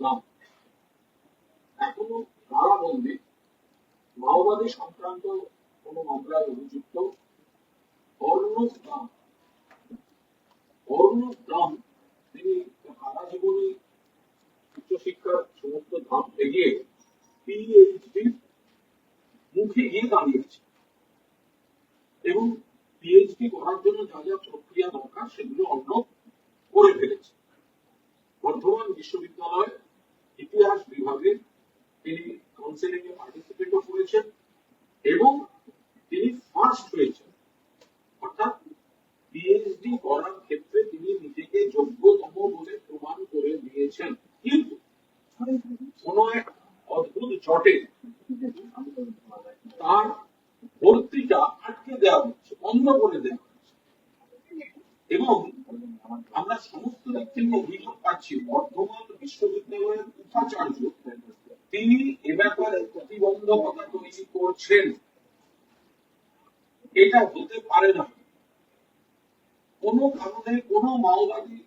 দাম এখনও কারাবন্দী মাওবাদী সংক্রান্ত কোন মামলায় অভিযুক্ত? অর্ণব দাম অর্ণব দাম তিনি সারা জীবনে উচ্চশিক্ষার সমস্ত ধাপ এগিয়ে পিএইচডি মুখে গিয়ে দাঁড়িয়েছে। এবং পিএইচডি করার জন্য যা যা প্রক্রিয়া দরকার, সেগুলো অর্ণব করে ফেলেছে। বর্ধমান বিশ্ববিদ্যালয় বিভাগে তিনি কাউন্সিলিং এ পার্টিসিপেটও করেছেন এবং তিনি ফার্স্ট হয়েছেন। অর্থাৎ পিএইচডি করার ক্ষেত্রে তিনি নিজেকে যোগ্যতম বলে প্রমাণ করে দিয়েছেন। কিন্তু কোন এক অদ্ভুত চটে তার ভর্তিটা আটকে দেওয়া হচ্ছে, বন্ধ করে দেওয়া এবং আমরা সমস্ত দিক থেকে অভিযোগ পাচ্ছি, বর্ধমান বিশ্ববিদ্যালয়ের উপাচার্য তিনি এ ব্যাপারে প্রতিবন্ধকতা তৈরি করছেন। এটা হতে পারে না। কোনো কারণে কোনো মাওবাদী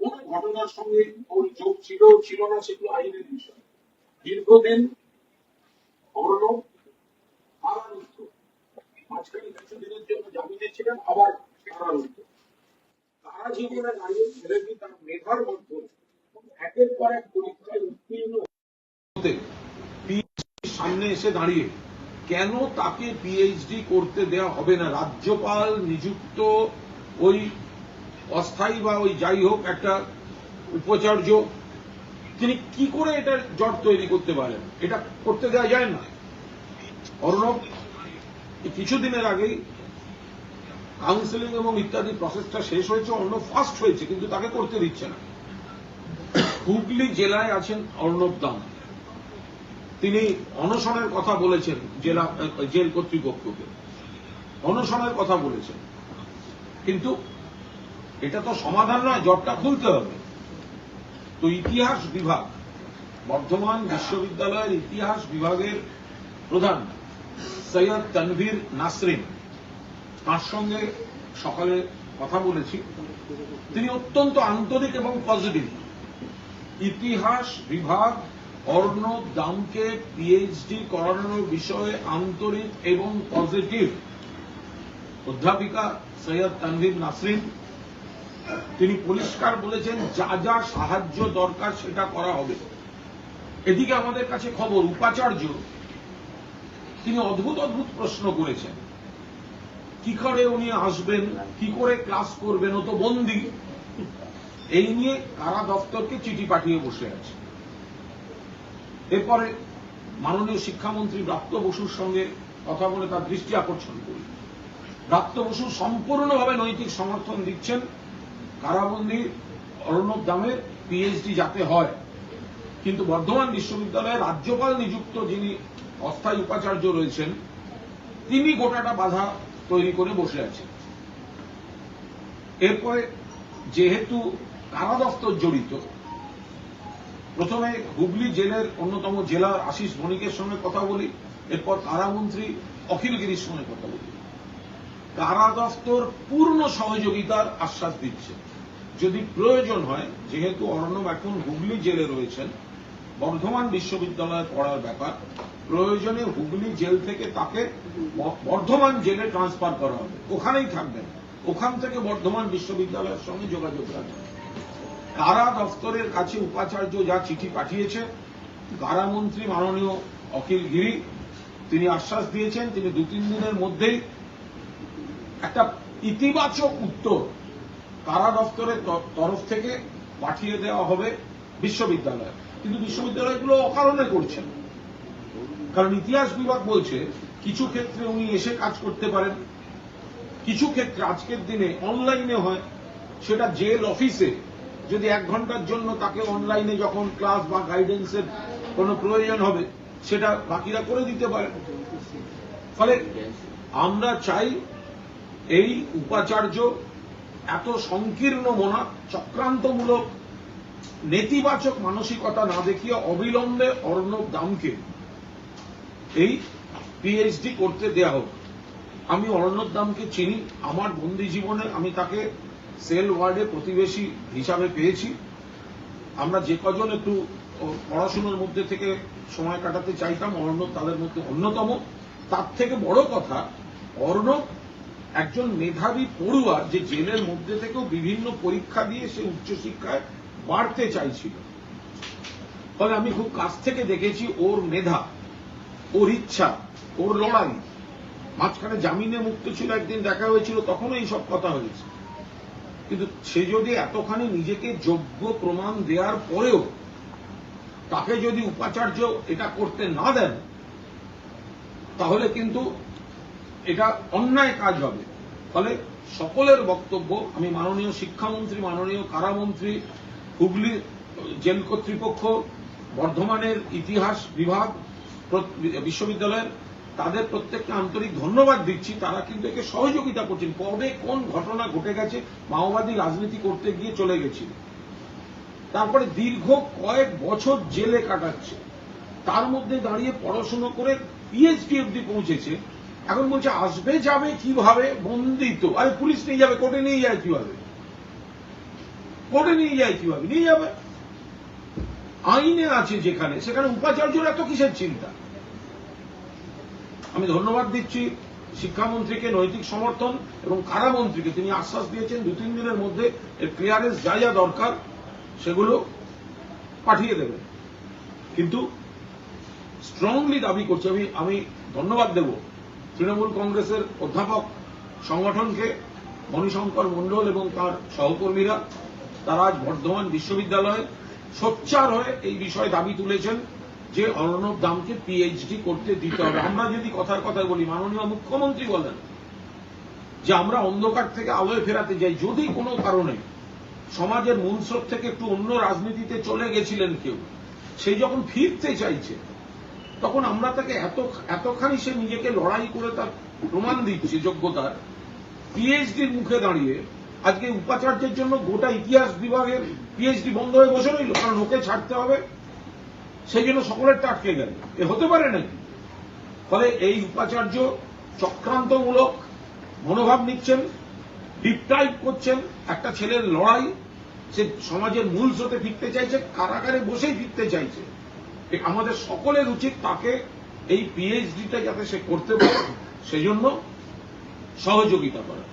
কোন ঘটনার সঙ্গে ওর যোগ ছিল ছিল না সেগুলো আইনের বিষয়। দীর্ঘদিন কিছুদিনের জন্য জামিনে ছিলেন, আবার তারা জীবনে দাঁড়িয়ে ছেলেটি তার মেধার মধ্যে একের পর এক পরীক্ষায় উত্তীর্ণ সামনে এসে দাঁড়িয়ে কেন তাকে পিএইচডি করতে দেয়া হবে না? রাজ্যপাল নিযুক্ত ওই অস্থায়ী বা ওই যাই হোক একটা উপাচার্য, তিনি কি করে এটা জট তৈরি করতে পারেন? এটা করতে দেওয়া যায় না। অর্ণব কিছুদিনের আগেই কাউন্সিলিং এবং ইত্যাদি প্রসেসটা শেষ হয়েছে, অর্ণব ফার্স্ট হয়েছে, কিন্তু তাকে করতে দিচ্ছে না। হুগলি জেলায় আছেন অর্ণব দাম। তিনি অনশনের কথা বলেছেন জেলা, জেল কর্তৃপক্ষকে। অনশনের কথা বলেছেন। কিন্তু এটা তো সমাধান নয়, জটটা খুলতে হবে। তো ইতিহাস বিভাগ, বর্ধমান বিশ্ববিদ্যালয়ের ইতিহাস বিভাগের প্রধান সৈয়দ তনভীর নাসরিন, তার সঙ্গে সকালে কথা বলেছি। তিনি অত্যন্ত আন্তরিক এবং পজিটিভ। ইতিহাস বিভাগ, অর্ণব দামকে পিএইচডি করানোর বিষয়ে আন্তরিক এবং পজিটিভ অধ্যাপিকা সৈয়দ তানভীর নাসরিন। তিনি পরিষ্কার বলেছেন, যা যা সাহায্য দরকার সেটা করা হবে। এদিকে আমাদের কাছে খবর, উপাচার্য, তিনি অদ্ভুত অদ্ভুত প্রশ্ন করেছেন। কি করে উনি আসবেন, কি করে ক্লাস করবেন, ও তো বন্দি। এই নিয়ে কারা দপ্তরকে চিঠি পাঠিয়ে বসে আছে? এরপরে মাননীয় শিক্ষামন্ত্রী ব্রাত্য বসুর সঙ্গে কথা বলে তার দৃষ্টি আকর্ষণ করি। ব্রাত্য বসু সম্পূর্ণভাবে নৈতিক সমর্থন দিচ্ছেন কারাবন্দী অর্ণব দামের পিএইচডি যাতে হয়। কিন্তু বর্ধমান বিশ্ববিদ্যালয়ে রাজ্যপাল নিযুক্ত যিনি অস্থায়ী উপাচার্য রয়েছেন, তিনি গোটাটা বাধা তৈরি করে বসে আছেন। এরপরে যেহেতু কারা দপ্তর জড়িত। প্রথমে হুগলি জেলের অন্যতম জেলার আশিস বণিকের সঙ্গে কথা বলি, এরপর কারামন্ত্রী অখিল গিরির সঙ্গে কথা বলি। কারা দফতর পূর্ণ সহযোগিতার আশ্বাস দিচ্ছে। যদি প্রয়োজন হয়, যেহেতু অর্ণব এখন হুগলি জেলে রয়েছেন, বর্ধমান বিশ্ববিদ্যালয়ে পড়ার ব্যাপার, প্রয়োজনে হুগলি জেল থেকে তাকে বর্ধমান জেলে ট্রান্সফার করা হবে। ওখানেই থাকবেন। ওখান থেকে বর্ধমান বিশ্ববিদ্যালয়ের সঙ্গে যোগাযোগ রাখবেন। কারা দফতরের কাছে উপাচার্য যা চিঠি পাঠিয়েছে কারামন্ত্রী মাননীয় অখিল গিরি, তিনি আশ্বাস দিয়েছেন, তিনি দু তিন দিনের মধ্যেই একটা ইতিবাচক উত্তর কারা দফতরের তরফ থেকে পাঠিয়ে দেওয়া হবে বিশ্ববিদ্যালয়ে। কিন্তু বিশ্ববিদ্যালয়গুলো অকারণে করছেন। কারণ ইতিহাস বিভাগ বলছে, কিছু ক্ষেত্রে উনি এসে কাজ করতে পারেন। কিছু ক্ষেত্রে আজকের দিনে অনলাইনে হয়, সেটা জেল অফিসে যদি এক ঘণ্টার জন্য তাকে অনলাইনে যখন ক্লাস বা গাইডেন্সের কোনো প্রয়োজন হবে, সেটা বাকিরা করে দিতে পারে। ফলে আমরা চাই এই উপাচার্য এত সংকীর্ণ মনা, চক্রান্তমূলক, নেতিবাচক মানসিকতা না দেখিয়ে অবিলম্বে অর্ণব দামকে এই পিএইচডি করতে দেয়া হোক। আমি অরণ্যর দামকে চিনি, আমার বন্দি জীবনে আমি তাকে সেল ওয়ার্ডে প্রতিবেশী হিসাবে পেয়েছি। আমরা যে কজন একটু পড়াশোনার মধ্যে থেকে সময় কাটাতে চাইতাম, অর্ণব তাদের মধ্যে অন্যতম। তার থেকে বড় কথা, অর্ণব একজন মেধাবী পড়ুয়া যে জেলের মধ্যে থেকেও বিভিন্ন পরীক্ষা দিয়ে সে উচ্চশিক্ষায় বাড়তে চাইছিল। ফলে আমি খুব কাছ থেকে দেখেছি ওর মেধা, ওর ইচ্ছা, ওর লড়াই। মাঝখানে জামিনে মুক্ত ছিল, একদিন দেখা হয়েছিল, তখনও এই সব কথা হয়েছে। কিন্তু সে যদি এতখানি নিজেকে যোগ্য প্রমাণ দেওয়ার পরেও তাকে যদি উপাচার্য এটা করতে না দেন, তাহলে কিন্তু এটা অন্যায় কাজ হবে। ফলে সকলের বক্তব্য, আমি মাননীয় শিক্ষামন্ত্রী, মাননীয় কারামন্ত্রী, হুগলি জেল কর্তৃপক্ষ, বর্ধমানের ইতিহাস বিভাগ বিশ্ববিদ্যালয়ের তাদের প্রত্যেককে আন্তরিক ধন্যবাদ দিচ্ছি। তারা কিন্তু একে সহযোগিতা করছেন। কবে কোন ঘটনা ঘটে গেছে, মাওবাদী রাজনীতি করতে গিয়ে চলে গেছিল। তারপরে দীর্ঘ কয়েক বছর জেলে কাটাচ্ছে। তার মধ্যে দাঁড়িয়ে পড়াশোনা করে পিএইচডি অব্দি পৌঁছেছে। এখন বলছে, আসবে, যাবে, কীভাবে? বন্দিত। আরে পুলিশ নিয়ে যাবে, কোর্টে নিয়ে যায় কীভাবে? কোর্টে নিয়ে যায় কীভাবে? নিয়ে যাবে। আইনে আছে যেখানে, সেখানে উপাচার্যর এত কিসের চিন্তা? আমি ধন্যবাদ দিচ্ছি শিক্ষামন্ত্রীকে নৈতিক সমর্থন এবং কারামন্ত্রীকে তিনি আশ্বাস দিয়েছেন দু তিন দিনের মধ্যে এর ক্লিয়ারেন্স যা যা দরকার সেগুলো পাঠিয়ে দেবেন কিন্তু স্ট্রংলি দাবি করছি, আমি আমি ধন্যবাদ দেব তৃণমূল কংগ্রেসের অধ্যাপক সংগঠনকে মণিশঙ্কর মণ্ডল এবং তার সহকর্মীরা। তারা আজ বর্ধমান বিশ্ববিদ্যালয়ে সোচ্চার হয়ে এই বিষয়ে দাবি তুলেছেন। যে অর্ণব দামকে পিএইচডি করতে দিতে হবে। আমরা যদি কথার কথা বলি, মাননীয় মুখ্যমন্ত্রী বলেন যে আমরা অন্ধকার থেকে আলোয় ফেরাতে যাই। যদি কোনো কারণে সমাজের মূল থেকে একটু অন্য রাজনীতিতে চলে গেছিলেন কেউ সেই যখন ফিরতে চাইছে, তখন আমরা তাকে এত, এতখানি সে নিজেকে লড়াই করে তার প্রমাণ দিচ্ছে যোগ্যতার। পিএইচডির মুখে দাঁড়িয়ে আজকে উপাচার্যের জন্য গোটা ইতিহাস বিভাগের পিএইচডি বন্ধ হয়ে বসে রইল, কারণ ওকে ছাড়তে হবে। সেই জন্য সকলের আটকে গেল এ হতে পারে নাকি? ফলে এই উপাচার্য চক্রান্তমূলক মনোভাব নিচ্ছেন ডিপটাইপ করছেন, একটা ছেলের লড়াই, সে সমাজের মূল স্রোতে ফিরতে চাইছে, কারাগারে বসেই ফিরতে চাইছে। আমাদের সকলের উচিত তাকে এই পিএইচডিটা যাতে সে করতে পারে, সেজন্য সহযোগিতা করা।